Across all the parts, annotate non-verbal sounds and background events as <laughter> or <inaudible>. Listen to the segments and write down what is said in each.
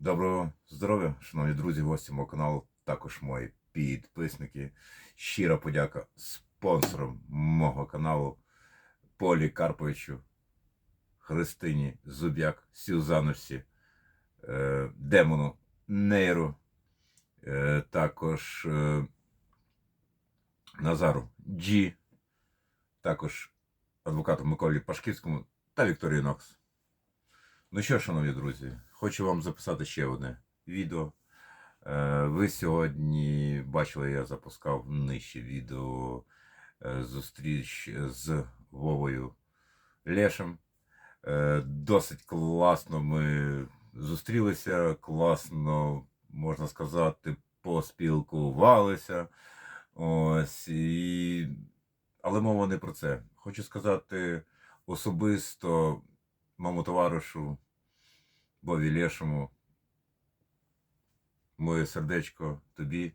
Доброго здоров'я, шановні друзі, гості мого каналу, також мої підписники. Щира подяка спонсорам мого каналу Полі Карповичу, Христині Зуб'як, Сюзанусі, е, Демону Нейру, е, також е, Назару Джі, також адвокату Миколі Пашківському та Вікторії Нокс. Ну що, шановні друзі, хочу вам записати ще одне відео. Е, Ви сьогодні бачили, я запускав нижче відео е, зустріч з Вовою Лешем. Е, Досить класно ми зустрілися, класно, можна сказати, поспілкувалися. Ось, і... Але мова не про це. Хочу сказати особисто моєму товаришу Лешому, моє сердечко тобі.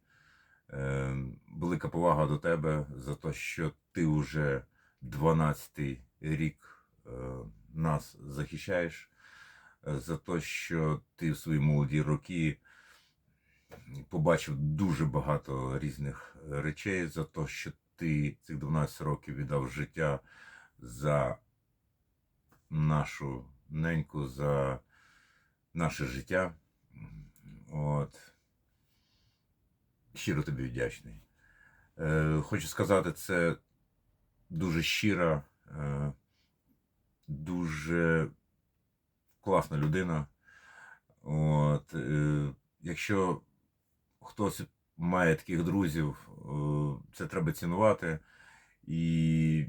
Е, велика повага до тебе за те, що ти вже 12-й рік е, нас захищаєш, е, за те, що ти в свої молоді роки побачив дуже багато різних речей, за те, що ти цих 12 років віддав життя за нашу неньку, за наше. От. Щиро тобі вдячний. Е, хочу сказати, це дуже щира, е, дуже класна людина. От, е, якщо хтось має таких друзів, це треба цінувати. І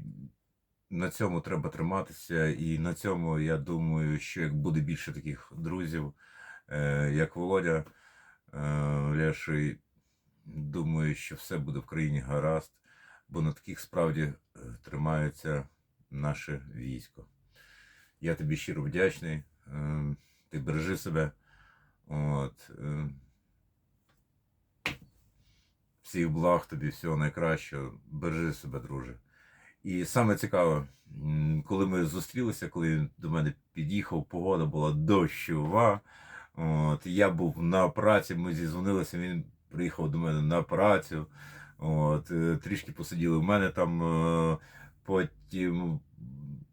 на цьому треба триматися. І на цьому я думаю, що як буде більше таких друзів, е, як Володя е, Ляший, думаю, що все буде в країні гаразд, бо на таких справді е, тримається наше військо. Я тобі щиро вдячний. Ти бережи себе. От. Всіх благ тобі, всього найкращого. Бережи себе, друже. І саме цікаве, коли ми зустрілися, коли він до мене під'їхав, погода була дощова. От, я був на праці, ми зізвонилися, він приїхав до мене на працю. От, е, трішки посиділи в мене там, е, потім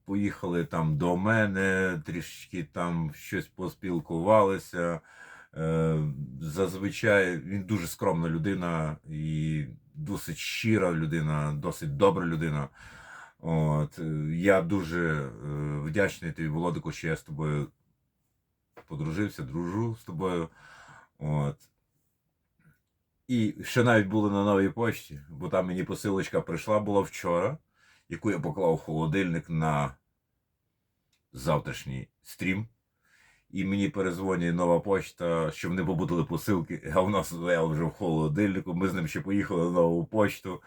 поїхали там до мене, трішки там щось поспілкувалися. Е, Зазвичай він дуже скромна людина і досить щира людина, досить добра людина. От, е, я дуже е, вдячний тобі, Володику, що я з тобою подружився, дружу з тобою. От. І ще навіть були на новій пошті, бо там мені посилочка прийшла була вчора, яку я поклав в холодильник на завтрашній стрім. І мені перезвонює нова почта, що вони побудили посилки, а в нас я вже в холодильнику. Ми з ним ще поїхали на нову почту.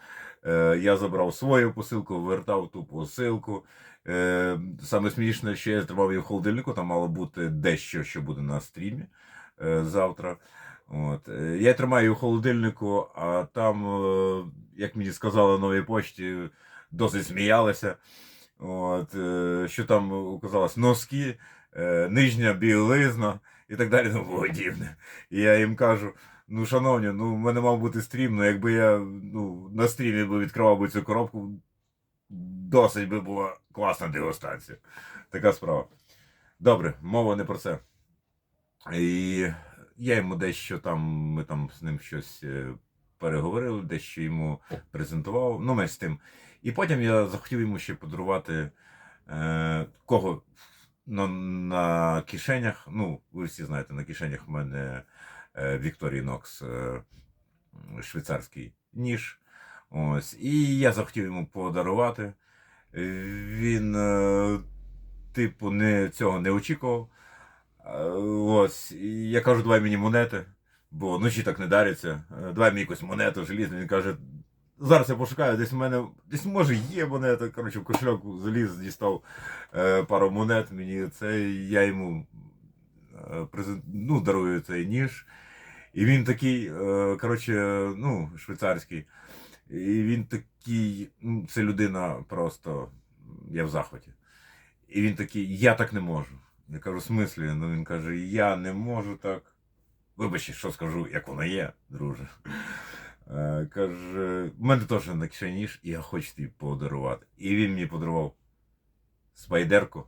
Е, я забрав свою посилку, вертав ту посилку. Е, саме смішне, що я тримав її в холодильнику, там мало бути дещо, що буде на стрімі е, завтра. От. Е, Я тримаю її в холодильнику, а там, е, як мені сказали новій почті, досить сміялися. От, е, що там оказалось носки, нижня білизна і так далі, тому подібне. І я їм кажу: ну, шановні, ну, в мене мав бути стрім, ну якби я ну, на стрімі би відкривав би цю коробку, досить би була класна дегустація. Така справа. Добре, мова не про це. І я йому дещо там, ми там з ним щось е, переговорили, дещо йому презентував, ну, менш з тим. І потім я захотів йому ще подарувати е, кого на, на кишенях. Ну, ви всі знаєте, на кишенях в мене е, Вікторії Нокс е, швейцарський ніж. Ось. І я захотів йому подарувати. Він, е, типу, не, цього не очікував. Ось. Я кажу, давай мені монети, бо ночі так не даряться. Давай мені якусь монету желізну. Він каже, Зараз я пошукаю, десь в мене, десь може є монета. Коротше, в кошельок заліз, дістав е, пару монет. Мені це я йому е, презент, ну, дарую цей ніж. І він такий, е, коротше, ну, швейцарський. І він такий, ну, це людина просто, я в захваті. І він такий, я так не можу. Я кажу, в смислі? Ну він каже, я не можу так. Вибачте, що скажу, як воно є, друже. Е, Каже, в мене теж на кишені ніж, і я хочу тобі подарувати. І він мені подарував спайдерку.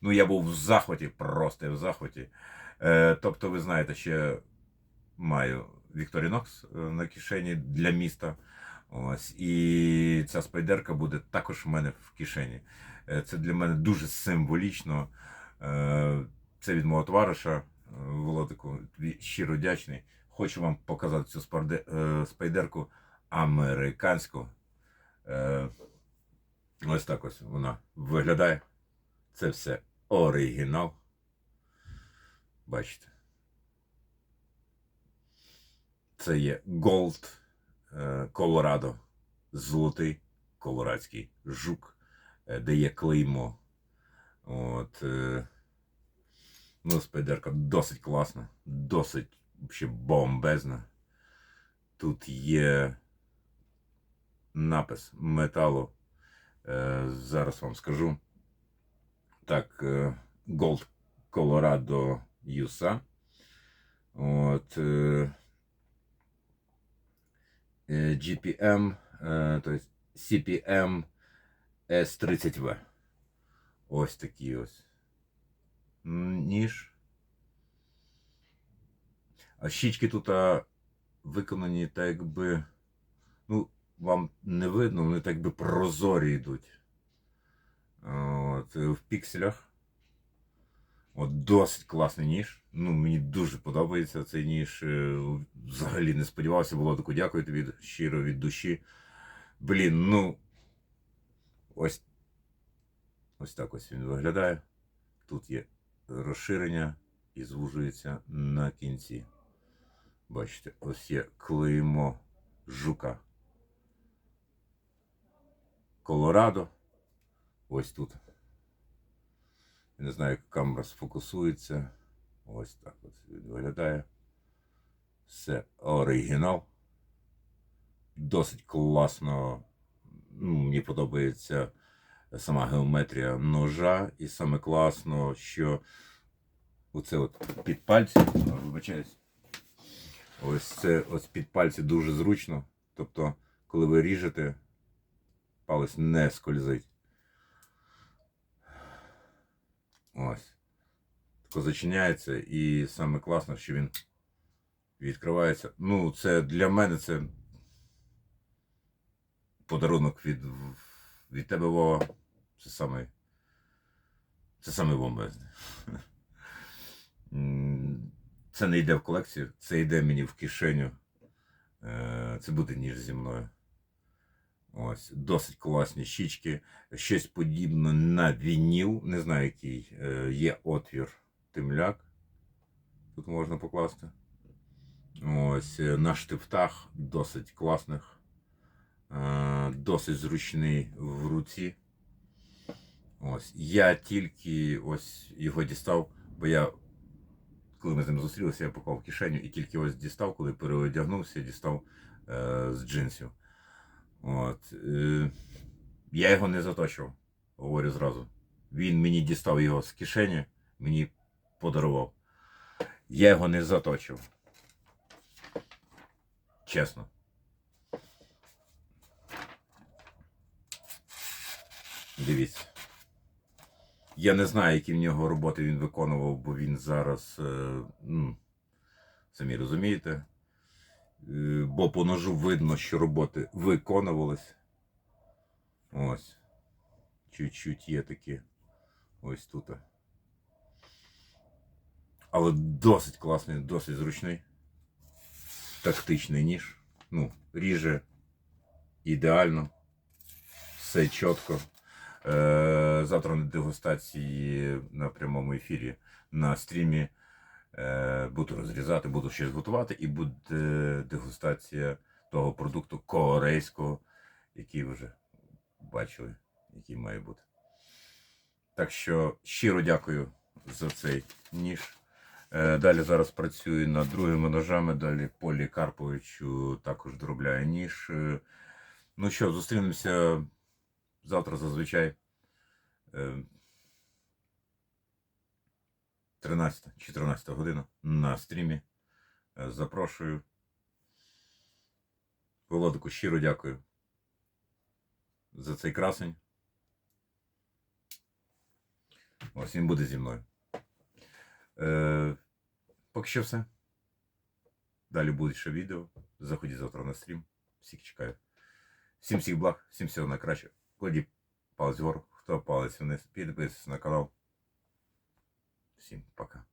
Ну, я був в захваті, просто в захваті. Е, тобто, ви знаєте, ще маю Victorinox е, на кишені для міста. Ось. І ця спайдерка буде також в мене в кишені. Це для мене дуже символічно. Це від мого товариша Володику. Щиро вдячний. Хочу вам показати цю е, спайдерку американську. Е, Ось так ось вона виглядає. Це все оригінал. Бачите. Це є Gold е, Colorado. Золотий колорадський жук, де є клеймо. От, ну, спайдерка досить класна, досить ще бомбезна. Тут є напис металу. Е, зараз вам скажу. Так, е, Gold Colorado USA. От, е, GPM, то есть CPM S30V. Ось такий ось. Ніж. А щічки тут а, виконані так якби. Ну, вам не видно, вони так якби прозорі йдуть. От, е, в пікселях. От досить класний ніж. Ну, мені дуже подобається цей ніж. Е, Взагалі не сподівався, було таку дякую тобі щиро від душі. Блін, ну. Ось. Ось так ось він виглядає. Тут є розширення і звужується на кінці. Бачите, ось є клеймо жука. Колорадо. Ось тут. Я не знаю, як камера сфокусується. Ось так от він виглядає. Все оригінал. Досить класно. Ну, мені подобається сама геометрія ножа. І саме класно, що оце от під пальці, а, вибачаюсь. Ось це ось під пальці дуже зручно. Тобто, коли ви ріжете, палець не скользить. Ось. Тако зачиняється і саме класно, що він відкривається. Ну, це для мене це подарунок від, від тебе, Вова. Це саме. Це саме бомбезне. <laughs> Це не йде в колекцію, це йде мені в кишеню. Е, Це буде ніж зі мною. Ось, досить класні щічки. Щось подібне на вініл. Не знаю, який. Е, Є отвір темляк. Тут можна покласти. Ось е, на штифтах досить класних. Досить зручний в руці. Ось. Я тільки ось його дістав, бо я, коли ми з ним зустрілися, я поклав в кишеню і тільки ось дістав, коли переодягнувся, дістав е, з джинсів. От. Е, я його не заточував, говорю зразу. Він мені дістав його з кишені, мені подарував. Я його не заточив. Чесно. Дивіться. Я не знаю, які в нього роботи він виконував, бо він зараз, е, ну, самі розумієте. Е, Бо по ножу видно, що роботи виконувались. Ось. Чуть-чуть є такі. Ось тут. Але досить класний, досить зручний. Тактичний ніж. Ну, ріже ідеально. Все чітко. Е, Завтра на дегустації на прямому ефірі на стрімі е, буду розрізати, буду щось готувати, і буде дегустація того продукту корейського, який ви вже бачили, який має бути. Так що щиро дякую за цей ніж. Е, Далі зараз працюю над другими ножами. Далі Полі Карповичу також доробляє ніж. Ну що, зустрінемося завтра зазвичай. Е, 13-14 година на стрімі. Е, Запрошую. Володику, щиро дякую за цей красень. Ось він буде зі мною. Е, поки що все. Далі буде ще відео. Заходіть завтра на стрім. Всіх чекаю. Всім всіх благ, всім всього найкращого. Кладіть палець хто палець вниз, підписуйтесь на канал. Всім пока.